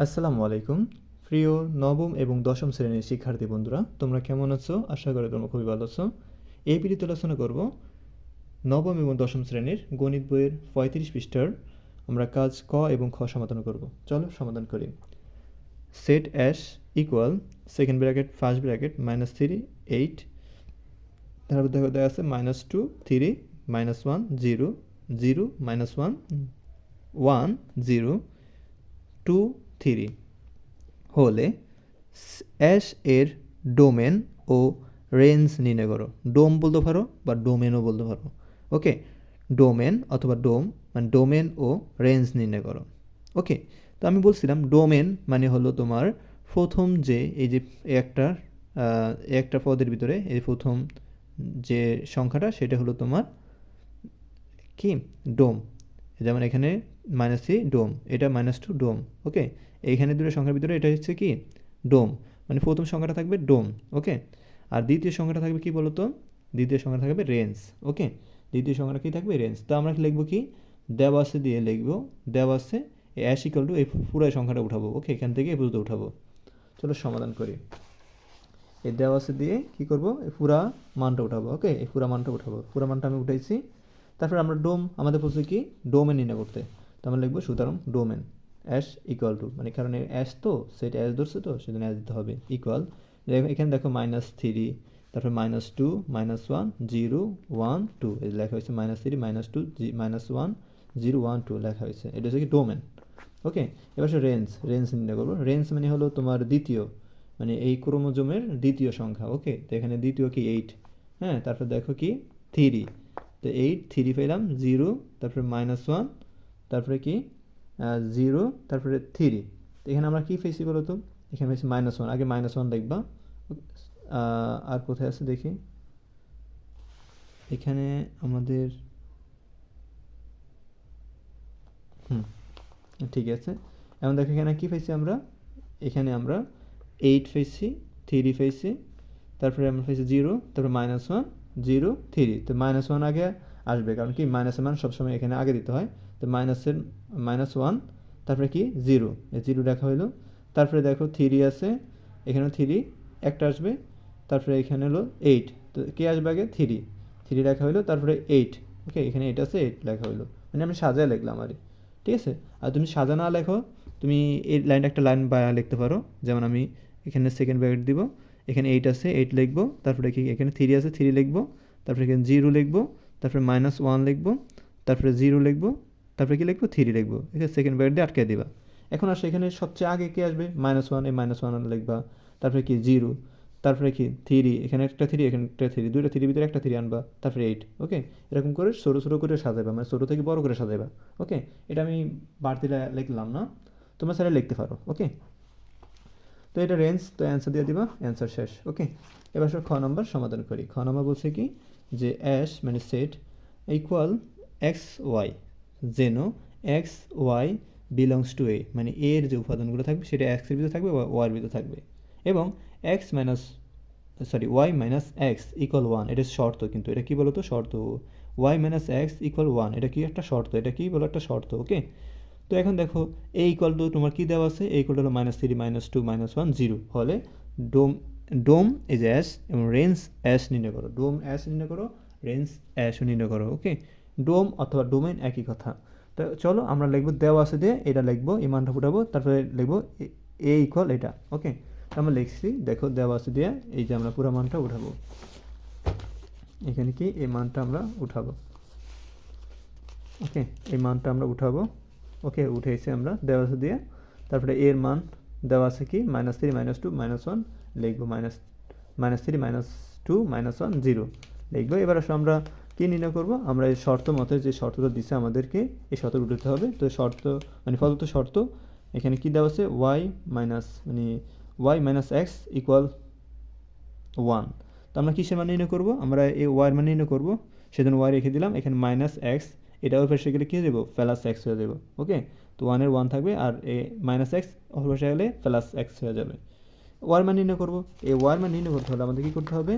আসসালামু আলাইকুম। প্রিয় নবম এবং দশম শ্রেণির শিক্ষার্থী বন্ধুরা, তোমরা কেমন আছো? আশা করি তোমরা খুবই ভালো আছো। এই ভিডিওতে আলোচনা করব নবম এবং দশম শ্রেণির গণিত বইয়ের পঁয়ত্রিশ পৃষ্ঠার। আমরা কাজ ক এবং খ সমাধান করব। চলো সমাধান করি। Set H equal second bracket first bracket minus three eight তারপর দেখো দেওয়া আছে minus two three minus one zero zero minus one one zero two three হলে অ্যাশ এর ডোমেন ও রেঞ্জ নির্ণয় করো। ডোম বলতে পারো বা ডোমেনও বলতে পারো। ওকে? ডোমেন অথবা ডোম মানে ডোমেন ও রেঞ্জ নির্ণয় করো। ওকে? তো আমি বলছিলাম ডোমেন মানে হলো তোমার প্রথম যে, এই যে একটা একটা পদের ভিতরে এই প্রথম যে সংখ্যাটা সেটা হলো তোমার কি? ডোম। যেমন এখানে মাইনাস থ্রি ডোম। এটা মাইনাস টু ডোম। ওকে? এইখানে দুটো সংখ্যার ভিতরে এটা হচ্ছে কি? ডোম। মানে প্রথম সংখ্যাটা থাকবে ডোম, ওকে? আর দ্বিতীয় সংখ্যাটা থাকবে কি বলতো? দ্বিতীয় সংখ্যাটা থাকবে রেঞ্জ, ওকে? দ্বিতীয় সংখ্যাটা কী থাকবে? রেঞ্জ। তো আমরা লিখব কি? দেওয়াসে দিয়ে লিখব দেওয়াসে অ্যাশ ইকাল টু এই পুরো সংখ্যাটা উঠাবো, ওকে? এখান থেকে এই পর্যন্ত উঠাবো। চলো সমাধান করি। এই দেওয়াসে দিয়ে কি করব? এই পুরা মানটা উঠাবো, ওকে? এই পুরা মানটা উঠাবো। পুরা মানটা আমি উঠাইছি। তারপর আমরা ডোম, আমাদের বলছে কি? ডোমেন নির্ণয় করতে। তো আমরা লিখব সুতরাং ডোমেন। অ্যাশ ইকুয়াল টু মানে কারণ অ্যাশ তো, সেটা অ্যাশ ধরছে তো, সেজন্য অ্যাশ দিতে হবে ইকুয়াল এখানে দেখো মাইনাস থ্রি তারপর minus two minus one zero one two এই লেখা হয়েছে minus three minus two minus one zero one two লেখা হয়েছে। এটা হচ্ছে কি ডোমেন ওকে এবার সে রেঞ্জ রেঞ্জ নির্ণয় করব। রেঞ্জ মানে হলো তোমার দ্বিতীয় মানে এই ক্রোমোজোমের দ্বিতীয় সংখ্যা ওকে তো এখানে দ্বিতীয় কি এইট হ্যাঁ? তারপর দেখো কি থ্রি তো এইট থ্রি পেলাম জিরো তারপরে মাইনাস ওয়ান তারপরে কি জিরো, তারপরে থ্রি। এখানে আমরা কী পেয়েছি বলো তো? এখানে পেয়েছি মাইনাস ওয়ান আগে মাইনাস ওয়ান দেখবা। আর কোথায় আছে দেখি? এখানে আমাদের হুম, ঠিক আছে। এখন দেখো এখানে কী পেয়েছি আমরা? এখানে আমরা এইট পেয়েছি থ্রি পেয়েছি তারপরে আমরা পেয়েছি জিরো তারপরে মাইনাস ওয়ান জিরো থ্রি তো মাইনাস ওয়ান আগে আসবে, কারণ কি? মাইনাসের মান সবসময় এখানে আগে দিতে হয়। তো মাইনাসের মাইনাস ওয়ান তারপরে কি জিরো এই জিরো দেখা হলো তারপরে দেখো থ্রি আছে, এখানে থ্রি একটা আসবে, তারপরে এখানে হলো এইট তো কে আসবে আগে? থ্রি থ্রি লেখা হলো তারপরে এইট ওকে এখানে এইট আছে এইট লেখা হলো মানে আমি সাজায় লিখলাম আর, ঠিক আছে? আর তুমি সাজা না লেখো, তুমি এই লাইনটা একটা লাইন বা লিখতে পারো, যেমন আমি এখানে সেকেন্ড ব্র্যাকেট দিব, এখানে এইট আছে এইট লিখব, তারপরে কি এখানে থ্রি আছে থ্রি লিখব, তারপরে এখানে জিরো লিখব, তারপরে মাইনাস ওয়ান লিখব, তারপরে জিরো লিখব তারপরে কি লিখব থ্রি লিখব। এখানে সেকেন্ড ব্র্যাকেট দিয়ে আটকে দিবা। এখন আসলে এখানে সবচেয়ে আগে কি আসবে? মাইনাস ওয়ান এই মাইনাস ওয়ান লিখবা। তারপরে কি জিরো তারপরে কি থ্রি এখানে একটা থ্রি এখানে একটা থ্রি দুইটা থ্রির ভিতরে একটা থ্রি আনবা। তারপরে এইট ওকে এরকম করে ছোটো ছোটো করে সাজাইবা। মানে ছোটো থেকে বড় করে সাজাইবা ওকে এটা আমি বাড়তি লিখলাম না। তোমরা সেটা লিখতে পারো ওকে তো এটা রেঞ্জ তো অ্যান্সার দিয়ে দিবা। অ্যান্সার শেষ ওকে এবার সব খ নম্বর সমাধান করি। খ নম্বর বলছে কি? যে অ্যাশ মানে সেট ইকুয়াল এক্স ওয়াই যেন x y belongs to A মানে এ এর যে উপাদানগুলো থাকবে, সেটা এক্সের ভিতরে থাকবে বা ওয়াইয়ের ভিতরে থাকবে। এবং x minus sorry y minus x equal one এটা শর্ত কিন্তু। এটা কি বলতো? শর্ত। Y minus x equal one এটা কি একটা শর্ত? এটা কি বলো একটা শর্ত ওকে তো এখন দেখো এই ইকুয়াল টু তোমার কী দেওয়া আছে? এই ইকুয়াল হলো minus three minus two minus one zero হলে ডোম ডোম ইজ অ্যাশ এবং রেঞ্জ অ্যাশ নির্ণয় করো। ডোম অ্যাশ নির্ণয় করো রেঞ্জ অ্যাশ নির্ণয় করো ওকে ডোম অথবা ডোমেন একই কথা। তো চলো আমরা লিখব দেওয়া আছে দিয়ে এটা লিখব, এই মানটা ফুটাবো, তারপরে লিখব এ ইকুয়াল এটা ওকে আমরা লিখছি, দেখো দেওয়া আছে দিয়ে এই যে আমরা পুরো মানটা উঠাবো। এখানে কি? এই মানটা আমরা উঠাবো। ওকে এই মানটা আমরা উঠাবো। ওকে উঠেছি আমরা, দেওয়া আছে দিয়ে। তারপরে এর মান দেওয়া আছে কি? Minus three minus two minus one লিখব minus minus three minus two minus one zero লিখব, এবার আসলে আমরা কী নির্ণয় করব? আমরা এই শর্ত মতে যে শর্তটা দিছে আমাদেরকে, এই শর্ত উঠাতে হবে। তো শর্ত মানে প্রদত্ত শর্ত, এখানে কি দেওয়া আছে? ওয়াই মাইনাস মানে y minus x equal one তো আমরা কিসের মান নির্ণয় করব? আমরা এই ওয়াইয়ের মান নির্ণয় করব। সেজন্য ওয়াই রেখে দিলাম, এখানে মাইনাস এক্স এটা ওর পাশে গেলে কী যাব? প্লাস এক্স হয়ে যাবে ওকে তো ওয়ানের ওয়ান থাকবে, আর এ মাইনাস এক্স ওর পাশে গেলে প্লাস এক্স হয়ে যাবে। ওয়ার মান নির্ণয় করব। এই ওয়ার মান নির্ণয় করতে হলে আমাদের কী করতে হবে?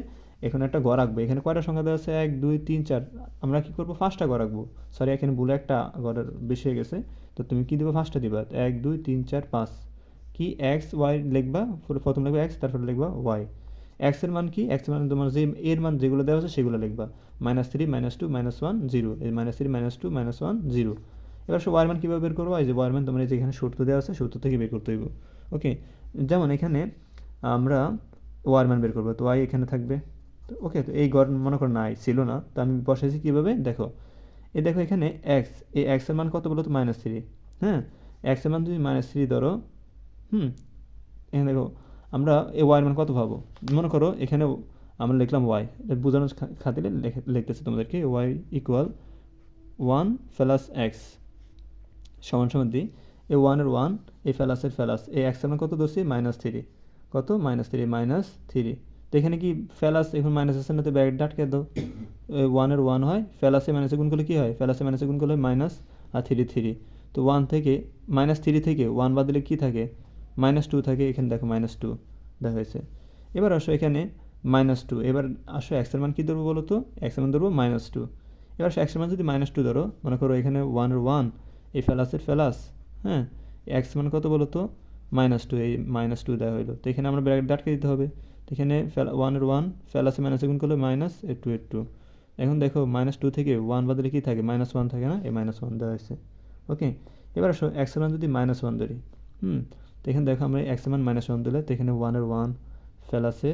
এখানে একটা ঘর রাখব এখানে কয়টা সংখ্যা দেওয়া আছে? এক, দুই, তিন, চার। আমরা কী করব? ফার্স্টটা গড় রাখব সরি এখানে ভুলে একটা ঘরের বেশি হয়ে গেছে। তো তুমি কী দেবো? ফার্স্টটা দিবা। এক, দুই, তিন, চার, পাঁচ। কি? এক্স ওয়াই লিখবা। পুরো প্রথম লিখবা এক্স তারপরে লিখবা ওয়াই এক্সের মান কি? এক্সের মান তোমার যে এর মান যেগুলো দেওয়া আছে সেগুলো লিখবা। Minus three minus two minus one zero এই minus three minus two minus one zero এবার সে ওয়ার মান কীভাবে বের করব? এই যে ওয়ার মান তোমার এই যে এখানে সূত্র দেওয়া আছে সূত্র থেকে বের করতে হইব। ওকে যেমন এখানে আমরা ওয়ার মান বের করব। তো ওয়াই এখানে থাকবে। তো ওকে তো এই গড় মনে করো নাই, ছিল না, তো আমি বসাইছি কীভাবে? দেখো এ দেখো এখানে এক্স এই এক্সের মান কত বলো তো? মাইনাস থ্রি হ্যাঁ? এক্সের মান যদি মাইনাস থ্রি ধরো, হুম, এখানে দেখো, আমরা এ ওয়াইয়ের মান কত পাবো মনে করো এখানে আমরা লিখলাম ওয়াই বোঝানোর খা- খাতিরে লেখে- লিখতেছি তোমাদেরকে y equal one plus x সমান সমান দিই এই ওয়ানের ওয়ান এ ফেলাসের ফেলাস এ এক্সের মান কত ধরছি? মাইনাস থ্রি কত? মাইনাস থ্রি মাইনাস থ্রি তো এখানে কি ফেলাস এখন মাইনাস আছে না তো ব্যাগ ডাটকে দাও। ওয়ানের ওয়ান হয়, ফেলাসে মাইনাসে গুণ করলে কী হয়? ফেলাসে মাইনাসে গুণ করলে মাইনাস আর থ্রি থ্রি তো ওয়ান থেকে মাইনাস থ্রি থেকে ওয়ান বাদ দিলে কী থাকে? মাইনাস টু থাকে, এখানে দেখো মাইনাস টু দেখা হয়েছে। এবার আসো এখানে মাইনাস টু এবার আসো এক্সের মান কী ধরবো বলো তো? এক্সের মান ধরবো মাইনাস টু এবার এক্সের মান যদি মাইনাস টু ধরো, মনে করো এখানে ওয়ানের ওয়ান এই ফেলাসের ফেলাস হ্যাঁ? এক্স মান কত বলো তো? মাইনাস টু এই মাইনাস টু দেওয়া হলো তো এখানে আমরা ব্র্যাকেট ডাটকে দিতে হবে। এখানে ওয়ানের ওয়ান ফেলাসে মাইনাসে গুণ করলে মাইনাস এ টু এর টু এখন দেখো মাইনাস টু থেকে ওয়ান বাদলে কী থাকে? মাইনাস ওয়ান থাকে না? এ মাইনাস ওয়ান দেওয়া হয়েছে। ওকে এবার আসো এক্সের মান যদি মাইনাস ওয়ান ধরি। হুম? তো এখানে দেখো আমরা এক্সের মান মাইনাস ওয়ান দিলে, তো এখানে ওয়ানের ওয়ান ফেলাসে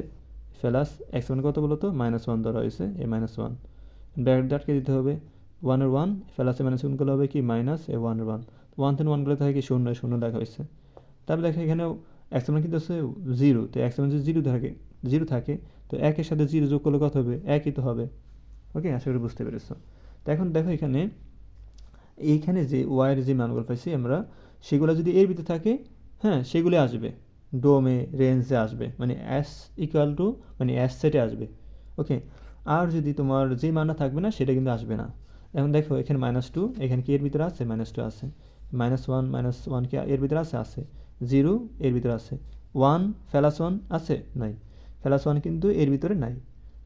ফেলাস এক্স মান কত বলো তো মাইনাস ওয়ান ধরা হয়েছে এ মাইনাস ওয়ান ব্র্যাকেট ডাটকে দিতে হবে। ওয়ানের ওয়ান ফেলাসে মাইনাস গুণ করলে হবে কি? মাইনাস এ ওয়ানের ওয়ান ওয়ান থেকে ওয়ান করলে থাকে কি? শূন্য শূন্য দেখা হয়েছে। তারপরে দেখো এখানে এক্স মান কিন্তু হচ্ছে জিরো তো এক্স মান যদি জিরো থাকে জিরো থাকে, তো একের সাথে জিরো যোগ করলে কত হবে? একই তো হবে। ওকে আশা করি বুঝতে পেরেছ। তো এখন দেখো এখানে, এইখানে যে ওয়াইয়ের যে মানগুলো পাইছি আমরা, সেগুলো যদি এর ভিতরে থাকে হ্যাঁ সেগুলি আসবে। ডোমে রেঞ্জে আসবে। মানে এস ইকুয়াল টু মানে এস সেটে আসবে। ওকে আর যদি তোমার যে মানটা থাকবে না, সেটা কিন্তু আসবে না। এখন দেখো, এখানে মাইনাস টু এখানে কি এর ভিতরে আছে? মাইনাস টু আছে। মাইনাস ওয়ান মাইনাস ওয়ান কি এর ভিতরে আছে? আছে। জিরো এর ভিতরে আছে। ওয়ান ফেলাস ওয়ান আছে? নাই। ফেলাস ওয়ান কিন্তু এর ভিতরে নাই।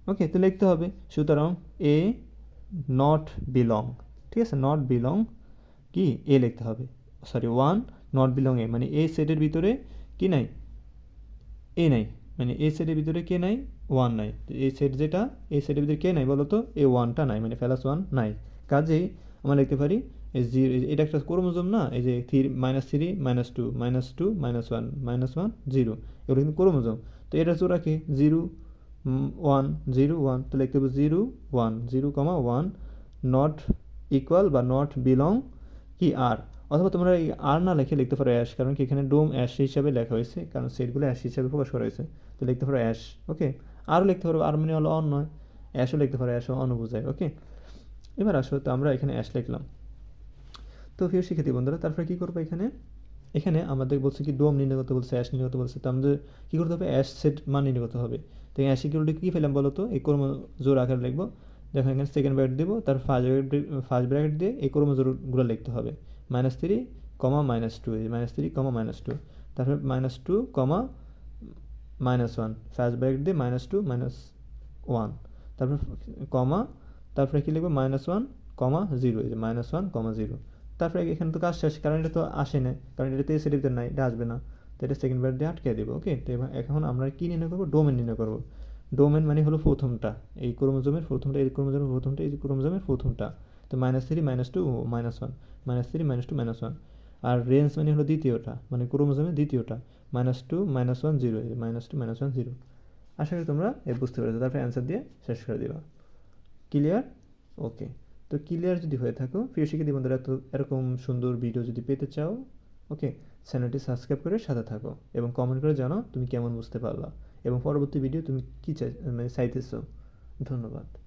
ওকে, তো লিখতে হবে, সুতরাং এ নট বিলং ঠিক আছে? নট বিলং কি? এ লিখতে হবে। Sorry one not belong A. মানে এ সেটের ভিতরে কি নাই? এ নাই। মানে এ সেটের ভিতরে কে নাই? ওয়ান নাই। এই সেট যেটা এই সেটের ভিতরে কে নাই বলো তো এ ওয়ানটা নাই। মানে ফেলাস ওয়ান নাই। কাজেই আমরা লিখতে পারি জিরো এটা একটা ক্রোমোজোম না? এই যে three minus three minus two minus two minus one minus one zero এগুলো কিন্তু ক্রোমোজোম তো এটা জোড়া কি? জিরো ওয়ান জিরো ওয়ান তো লিখতে হবে zero one zero comma one not equal বা নট বিলং কি? আর অথবা তোমরা এই আর না লিখে লিখতে পারো অ্যাশ কারণ কি এখানে ডোম অ্যাশ হিসাবে লেখা হয়েছে, কারণ সেটগুলো অ্যাশ হিসাবে প্রকাশ করা হয়েছে। তো লিখতে পারো অ্যাশ ওকে আরও লিখতে পারো আর মানে হলো অন নয় অ্যাশও লিখতে পারো অ্যাশও অন বোঝায় ওকে এবার আসো, তো আমরা এখানে অ্যাশ লিখলাম। তো প্রিয় শিক্ষার্থী বন্ধুরা, তারপরে কী করব এখানে? এখানে আমাদের বলছে কি ডোম নির্ণয় করতে বলছে, অ্যাশ নির্ণয় করতে বলছে। তো আমাদের কী করতে হবে? অ্যাশ সেট মান নির্ণয় করতে হবে। তো অ্যাশ ইকুয়ালটি কী পেলাম বলো তো? এই কর্ম জোর আকারে লিখব। দেখো এখানে সেকেন্ড ব্র্যাকেট দেবো, তার ফার্স্ট ব্র্যাকেট ফার্স্ট ব্র্যাকেট দিয়ে এই কর্ম জোরগুলো লিখতে হবে। Minus three comma minus two minus three comma minus two তারপরে minus two comma minus one first bracket দিয়ে মাইনাস টু মাইনাস ওয়ান তারপর কমা তারপরে কী লিখব? Minus one comma zero minus one comma zero তারপরে এখানে তো কাজ শেষ, কারণ এটা তো আসে না কারণ এটা তো এসে ভিতরে নাই, এটা আসবে না। তো এটা সেকেন্ড ব্র্যাকেট দিয়ে আটকে দেবো ওকে তো এখন আমরা কী নির্ণয় করব? ডোমেন নির্ণয় করব। ডোমেন মানে হলো প্রথমটা, এই ক্রোমোজোমের প্রথমটা, এই ক্রোমোজোমের প্রথমটা, এই ক্রোমোজোমের প্রথমটা। তো minus three minus two minus one minus three minus two minus one আর রেঞ্জ মানে হলো দ্বিতীয়টা মানে ক্রোমোজোমের দ্বিতীয়টা minus two minus one zero minus two minus one zero আশা করি তোমরা এ বুঝতে পেরেছ, তারপরে অ্যান্সার দিয়ে শেষ করে দিবা। ক্লিয়ার ওকে তো ক্লিয়ার যদি হয়ে থাকো, প্রিয় শিক্ষার্থী বন্ধুরা, তো এরকম সুন্দর ভিডিও যদি পেতে চাও ওকে চ্যানেলটি সাবস্ক্রাইব করে সাথে থাকো এবং কমেন্ট করে জানাও তুমি কেমন বুঝতে পারলা এবং পরবর্তী ভিডিও তুমি কী চাই মানে চাইতেছো। ধন্যবাদ।